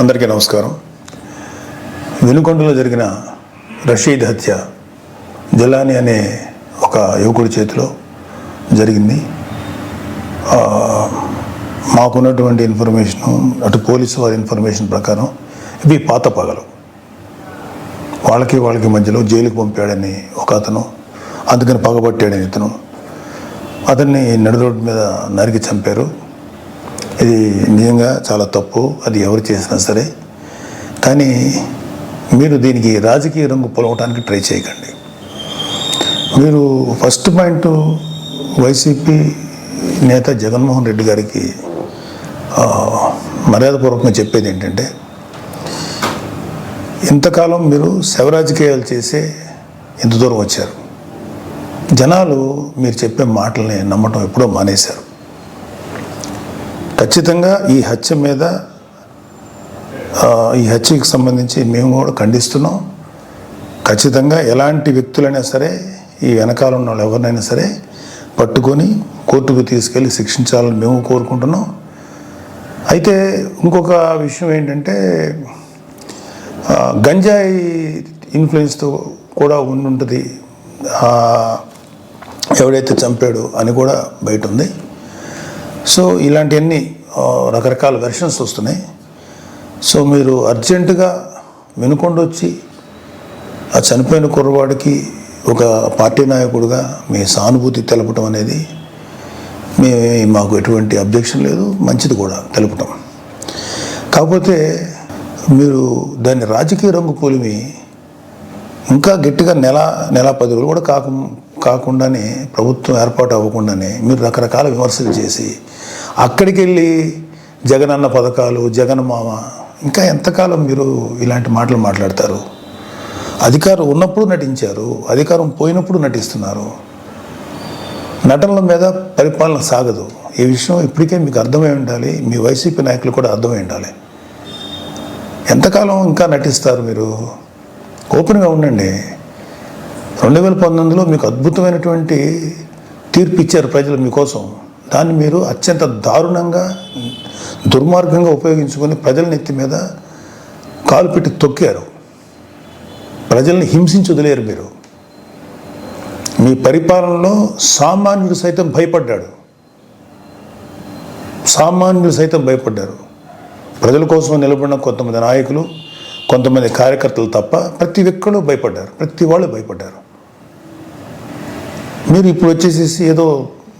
అందరికీ నమస్కారం. వెనుకొండలో జరిగిన రషీద్ హత్య జలాని అనే ఒక యువకుడి చేతిలో జరిగింది. మాకున్నటువంటి ఇన్ఫర్మేషన్ అటు పోలీసు వారి ఇన్ఫర్మేషన్ ప్రకారం ఇవి పాత పగలు. వాళ్ళకి వాళ్ళకి మధ్యలో జైలుకి పంపాడని ఒక అతను అందుకని పగబట్టాడని ఇతను. అతన్ని నడి రోడ్డు మీద నరికి చంపారు. ఇది నిజంగా చాలా తప్పు. అది ఎవరు చేసినా సరే. కానీ మీరు దీనికి రాజకీయ రంగు పొలవటానికి ట్రై చేయకండి. మీరు ఫస్ట్ పాయింట్ వైసీపీ నేత జగన్మోహన్ రెడ్డి గారికి మర్యాదపూర్వకంగా చెప్పేది ఏంటంటే ఇంతకాలం మీరు శవరాజకీయాలు చేసే ఇంత దూరం వచ్చారు. జనాలు మీరు చెప్పే మాటల్ని నమ్మటం ఎప్పుడో మానేశారు. ఖచ్చితంగా ఈ హత్య మీద ఈ హత్యకి సంబంధించి మేము కూడా ఖండిస్తున్నాం. ఖచ్చితంగా ఎలాంటి వ్యక్తులైనా సరే ఈ వెనకాల ఉన్న వాళ్ళు ఎవరినైనా సరే పట్టుకొని కోర్టుకు తీసుకెళ్ళి శిక్షించాలని మేము కోరుకుంటున్నాం. అయితే ఇంకొక విషయం ఏంటంటే గంజాయి ఇన్ఫ్లుయెన్స్తో కూడా ఉండుంటుంది. ఎవడైతే చంపాడో అని కూడా బయట ఉంది. సో ఇలాంటివన్నీ రకరకాల వెర్షన్స్ వస్తున్నాయి. సో మీరు అర్జెంటుగా వినుకొండొచ్చి ఆ చనిపోయిన కుర్రవాడికి ఒక పార్టీ నాయకుడిగా మీ సానుభూతి తెలపటం అనేది మీ మాకు ఎటువంటి అబ్జెక్షన్ లేదు మంచిది కూడా తెలపటం. కాకపోతే మీరు దాన్ని రాజకీయ రంగు పోలిమి ఇంకా గట్టిగా నెల నెల పది రోజులు కూడా కాకు కాకుండానే ప్రభుత్వం ఏర్పాటు అవ్వకుండానే మీరు రకరకాల విమర్శలు చేసి అక్కడికి వెళ్ళి జగనన్న పథకాలు జగన్మామ ఇంకా ఎంతకాలం మీరు ఇలాంటి మాటలు మాట్లాడతారు? అధికారం ఉన్నప్పుడు నటించారు అధికారం పోయినప్పుడు నటిస్తున్నారు. నటనల మీద పరిపాలన సాగదు. ఈ విషయం ఇప్పటికే మీకు అర్థమై ఉండాలి మీ వైసీపీ నాయకులు కూడా అర్థమై ఉండాలి. ఎంతకాలం ఇంకా నటిస్తారు మీరు? ఓపెన్గా ఉండండి. రెండు వేల పంతొమ్మిదిలో మీకు అద్భుతమైనటువంటి తీర్పు ఇచ్చారు ప్రజలు మీకోసం. దాన్ని మీరు అత్యంత దారుణంగా దుర్మార్గంగా ఉపయోగించుకొని ప్రజల నెత్తి మీద కాలు పెట్టి తొక్కారు. ప్రజల్ని హింసించి వదిలేరు మీరు. మీ పరిపాలనలో సామాన్యుడు సైతం భయపడ్డాడు. సామాన్యుడు సైతం భయపడ్డారు. ప్రజల కోసం నిలబడిన కొంతమంది నాయకులు కొంతమంది కార్యకర్తలు తప్ప ప్రతి ఒక్కళ్ళు భయపడ్డారు. ప్రతి వాళ్ళు భయపడ్డారు. మీరు ఇప్పుడు వచ్చేసేసి ఏదో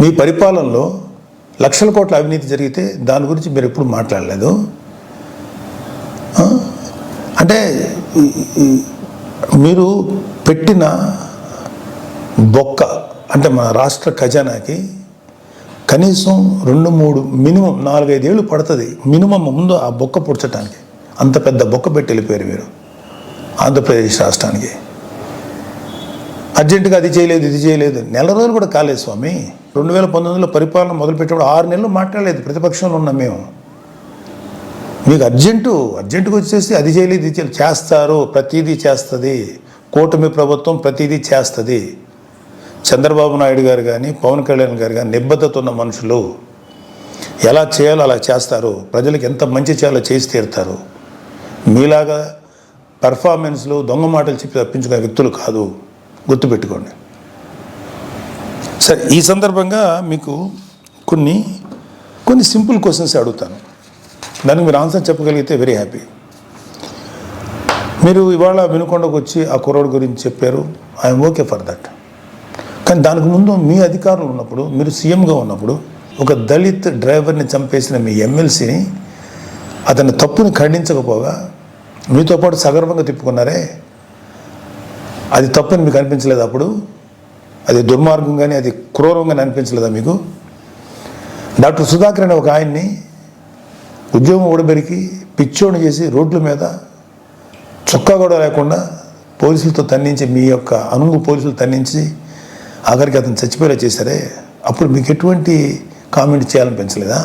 మీ పరిపాలనలో లక్షల కోట్ల అవినీతి జరిగితే దాని గురించి మీరు ఎప్పుడు మాట్లాడలేదు? అంటే మీరు పెట్టిన బొక్క అంటే మన రాష్ట్ర ఖజానాకి కనీసం రెండు మూడు మినిమం నాలుగైదేళ్ళు పడుతుంది. మినిమం ముందు ఆ బొక్క పుడ్చడానికి అంత పెద్ద బొక్క పెట్టి వెళ్ళిపోయారు మీరు ఆంధ్రప్రదేశ్ రాష్ట్రానికి. అర్జెంటుగా అది చేయలేదు ఇది చేయలేదు. నెల రోజులు కూడా కాలేదు స్వామి. రెండు వేల పంతొమ్మిదిలో పరిపాలన మొదలుపెట్టినప్పుడు ఆరు నెలలు మాట్లాడలేదు ప్రతిపక్షంలో ఉన్నాం మేము. మీకు అర్జెంటు అర్జెంటుగా వచ్చేసి అది చేయలేదు ఇది చేయలేదు. చేస్తారు ప్రతిదీ చేస్తుంది. కూటమి ప్రభుత్వం ప్రతీదీ చేస్తుంది. చంద్రబాబు నాయుడు గారు కానీ పవన్ కళ్యాణ్ గారు కానీ నిబద్ధత ఉన్న మనుషులు ఎలా చేయాలో అలా చేస్తారు. ప్రజలకు ఎంత మంచి చేయాలో చేసి తీరుతారు. మీలాగా పెర్ఫార్మెన్స్లు దొంగ మాటలు చెప్పి తప్పించుకునే వ్యక్తులు కాదు. గుర్తుపెట్టుకోండి. సరే ఈ సందర్భంగా మీకు కొన్ని కొన్ని సింపుల్ క్వశ్చన్స్ అడుగుతాను. దానికి మీరు ఆన్సర్ చెప్పగలిగితే వెరీ హ్యాపీ మీరు ఇవాళ వినుకొండకు వచ్చి ఆ కుర్రోడు గురించి చెప్పారు. ఐఎమ్ ఓకే ఫర్ దట్ కానీ దానికి ముందు మీ అధికారులు ఉన్నప్పుడు మీరు సీఎంగా ఉన్నప్పుడు ఒక దళిత్ డ్రైవర్ని చంపేసిన మీ ఎమ్మెల్సీని అతని తప్పుని ఖండించకపోగా మీతో పాటు సగర్వంగా తిప్పుకున్నారే? అది తప్పని మీకు అనిపించలేదు అప్పుడు? అది దుర్మార్గం కానీ అది క్రూరంగా అనిపించలేదా మీకు? డాక్టర్ సుధాకర్ అనే ఒక ఆయన్ని ఉద్యోగం ఓడబెరికి పిచ్చోని చేసి రోడ్ల మీద చొక్కా కూడా లేకుండా పోలీసులతో తన్నించి మీ యొక్క అనుగు పోలీసులు తన్నించి ఆఖరికి అతను చచ్చిపోయేలా చేశారే. అప్పుడు మీకు ఎటువంటి కామెంట్ చేయాలనిపించలేదా?